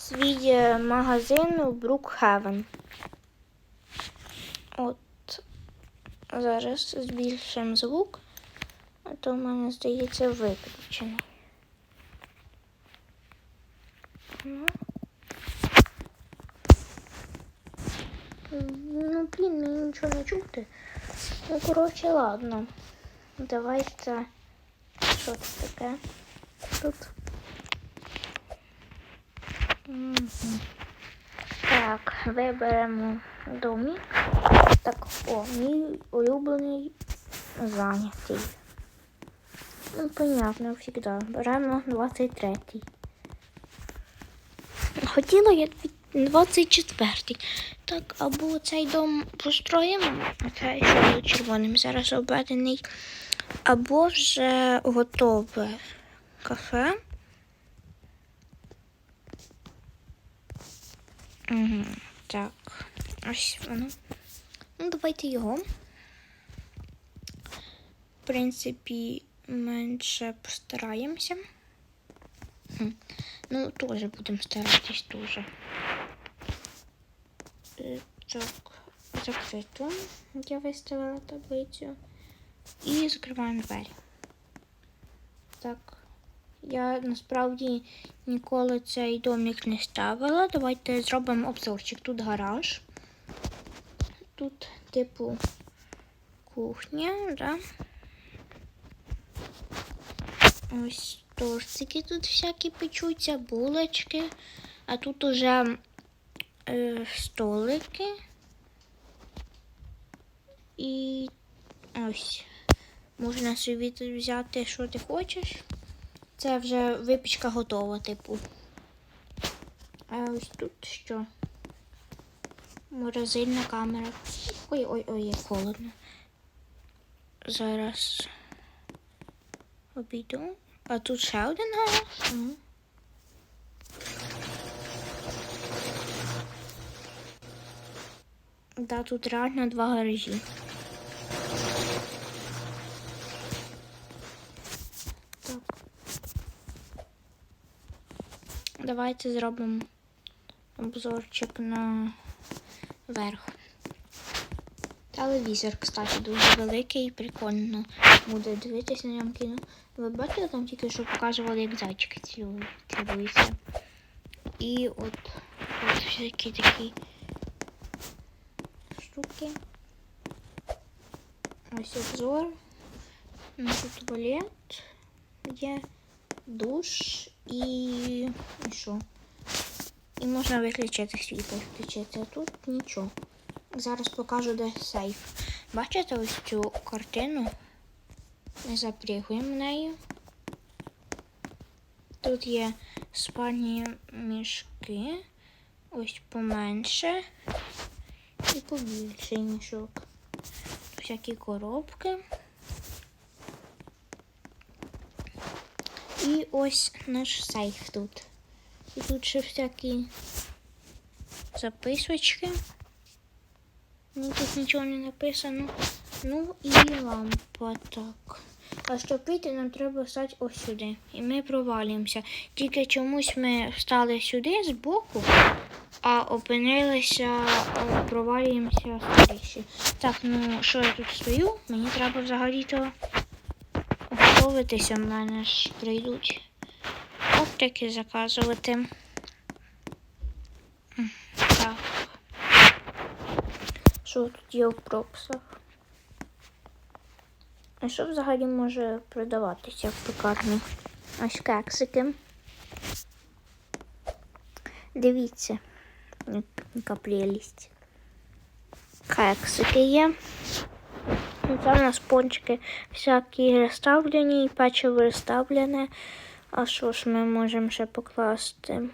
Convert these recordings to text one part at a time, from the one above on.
свій е, магазин у Брукхевен. От зараз збільшимо звук, а то в мене здається виключений. Ну. Ну, блін, мені нічого не чути. Ну, коротше, ладно. Давайте. Що це таке? Тут. Так, виберемо домик. Так, о, мій улюблений зайнятий. Ну, понятно, завжди. Беремо 23-й. Хотіла я 24-й. Так, або цей дом построїмо, а цей що червоним зараз обведений, або вже готове кафе. Угу, так, ось воно. Ну, давайте його. В принципі, менше постараємося. Ну, теж будемо старатись дуже. Е, Так, закрито. Я виставила таблицю. І закриваємо двері. Так. Я насправді ніколи цей домик не ставила. Давайте зробимо обзорчик. Тут гараж. Тут, типу, кухня, да? Ось тортики тут всякі печуться, булочки. А тут уже е, столики. І ось. Можна собі тут взяти, що ти хочеш. Це вже випічка готова, типу. А ось тут що? Морозильна камера. Ой-ой-ой, як холодно. Зараз обійду. А тут ще один гараж. М. Да, тут реально два гаражі. Так. Давайте зробимо обзорчик на верх. Телевізор, кстати, дуже великий і прикольно буде дивитися на ньому кіно. Ви бачили, там тільки що показували, як зайчики цілу- цілуються. І от, от всякі такі штуки. Ось обзор. Тут туалет є, душ і, і що? І можна виключити світло, включити. Тут нічого. Зараз покажу, де сейф. Бачите ось цю картину? Ми запрягуємо нею. Тут є спальні мішки. Ось поменше. І побільший мішок. Всякі коробки. І ось наш сейф тут. І тут ще всякі записочки. Ну, тут нічого не написано. Ну і лампа так. А щоб піти, нам треба стати ось сюди. І ми провалюємося. Тільки чомусь ми встали сюди збоку, а опинилися, провалюємося скоріше. Так, ну що я тут стою? Мені треба взагалі-то готуватися. В мене ж прийдуть оптики заказувати. Так. Що тут є в прописах? А що взагалі може продаватися в пекарні? Ось кексики. Дивіться, яка прелість. Кексики є. Це у нас пончики всякі розставлені і печиво розставлене. А що ж ми можемо ще покласти?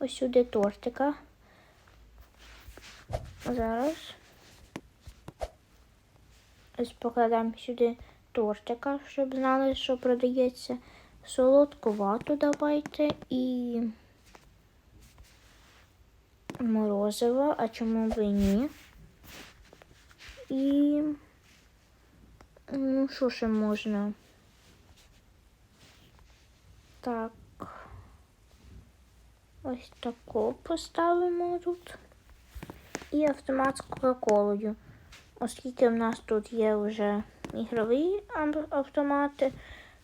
Ось сюди тортика. Зараз. Ось покладемо сюди тортика, щоб знали, що продається. Солодку вату давайте і морозиво, а чому б і ні? І ну, що ще можна? Так. Ось таку поставимо тут. І автомат з Кока-Колою. Оскільки в нас тут є вже ігрові автомати,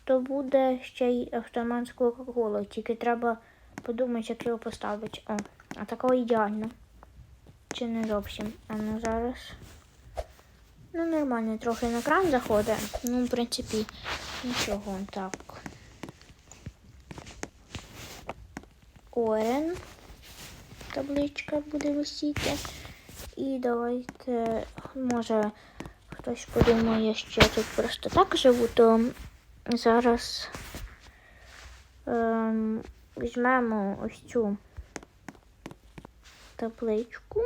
то буде ще й автомат з Кока-Колою. Тільки треба подумати, як його поставити. О, а такого ідеально. Чи не зовсім? А ну зараз. Ну, нормально, трохи на кран заходить. Ну, в принципі, нічого так. Орен. Табличка буде висіти. І давайте, може, хтось подумає, що я тут просто так живу, то зараз ем, візьмемо ось цю табличку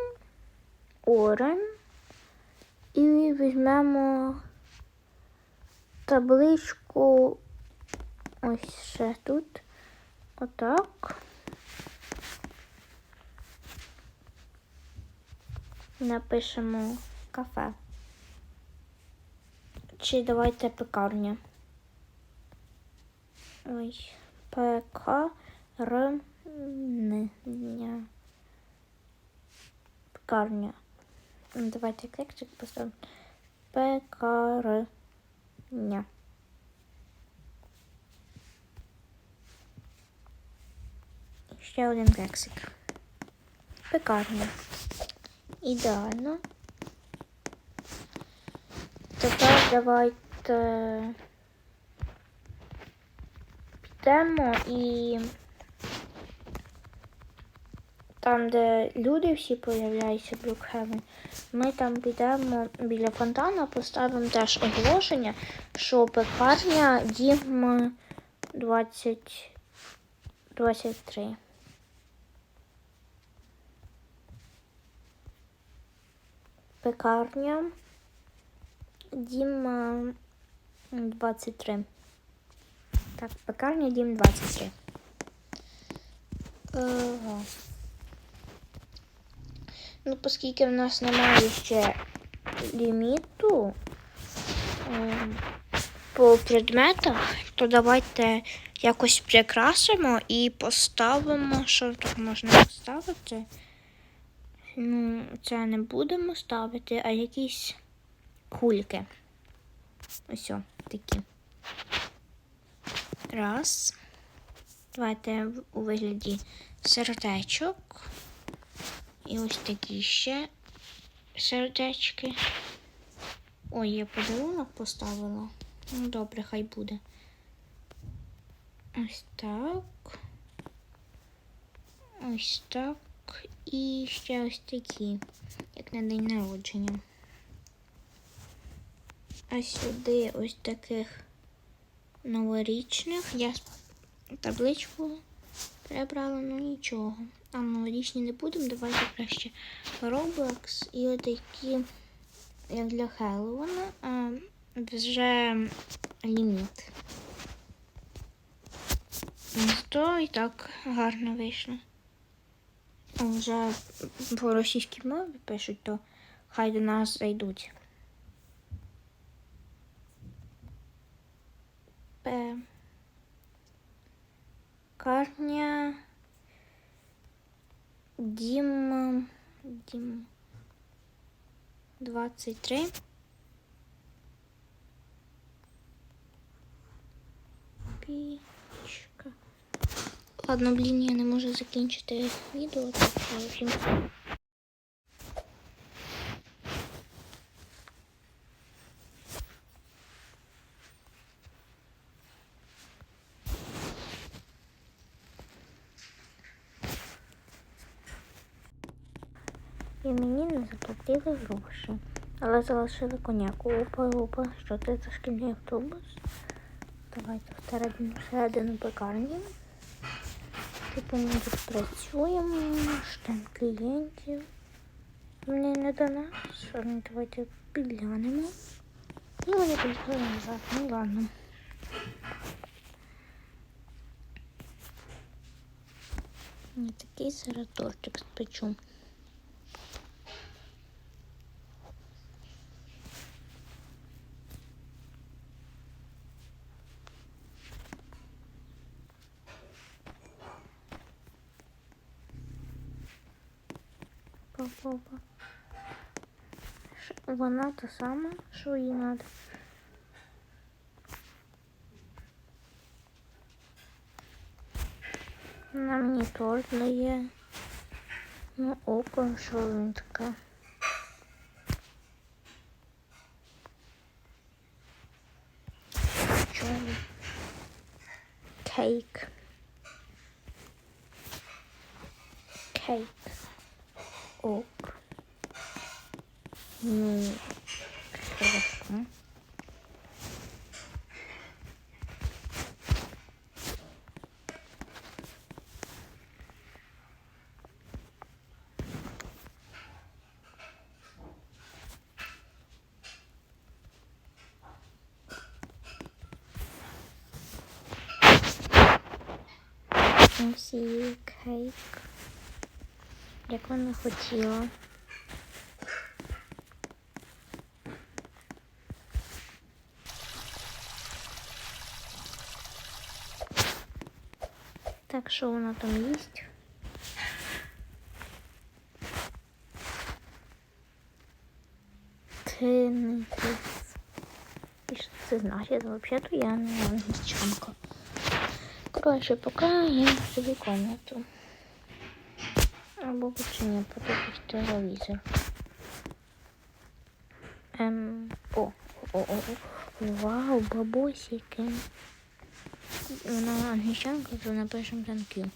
Орен. І візьмемо табличку ось ще тут. Отак. Напишемо кафе. Чи давайте пекарня. Ой, пекарня. Пекарня. Давайте кексик поставимо. Пекарня. Ще один кексик. Пекарня. Ідеально. Тепер давайте підемо і там, де люди всі появляються, Брукхевен, ми там підемо біля фонтана, поставимо теж оголошення, що пекарня дім 20... 23. Пекарня. Дім е, 23. Так, пекарня дім 23. Ага. Ну, оскільки в нас немає ще ліміту е, по предметах, то давайте якось прикрасимо і поставимо, що тут можна поставити. Ну, це не будемо ставити, а якісь кульки. Ось такі. Раз. Давайте у вигляді сердечок. І ось такі ще сердечки. Ой, я подарунок поставила. Ну, добре, хай буде. Ось так. Ось так. І ще ось такі, як на день народження. А сюди ось таких новорічних. Я табличку прибрала, ну нічого. А новорічні не будемо, давайте краще Roblox і отакі, як для Хеллоуіна, а вже ліміт. То і так гарно вийшло. А Вже по російській мові пишуть, то хай до нас зайдуть. Карня. Дім. Дім. 23. Пічка. Ладно, блін, я не можу закінчити відео, так що І мені не заплатили гроші, але залишили коняку. Опа, опа, що це за шкільний автобус? Давайте всередину, всередину пекарні. Типу ми тут працюємо, штем клієнтів. Вони не до нас, але давайте підглянемо. І вони поїхали назад. Ну ладно. Такий зараз тортик спечу. Боба. Ш- Вона та сама, що їй надо. Вона мені торт дає. Ну, око, що він таке. Ну, хорошо. Ось її кейк. Як вона що вона там їсть? Теннис. І що це значить? Взагалі-то я не англічанка. Коротше, поки я собі комнату. Або лучше не подивись телевізор. Ем, о, о, о, о, вау, бабусики. Вона англічанка, то напишемо you.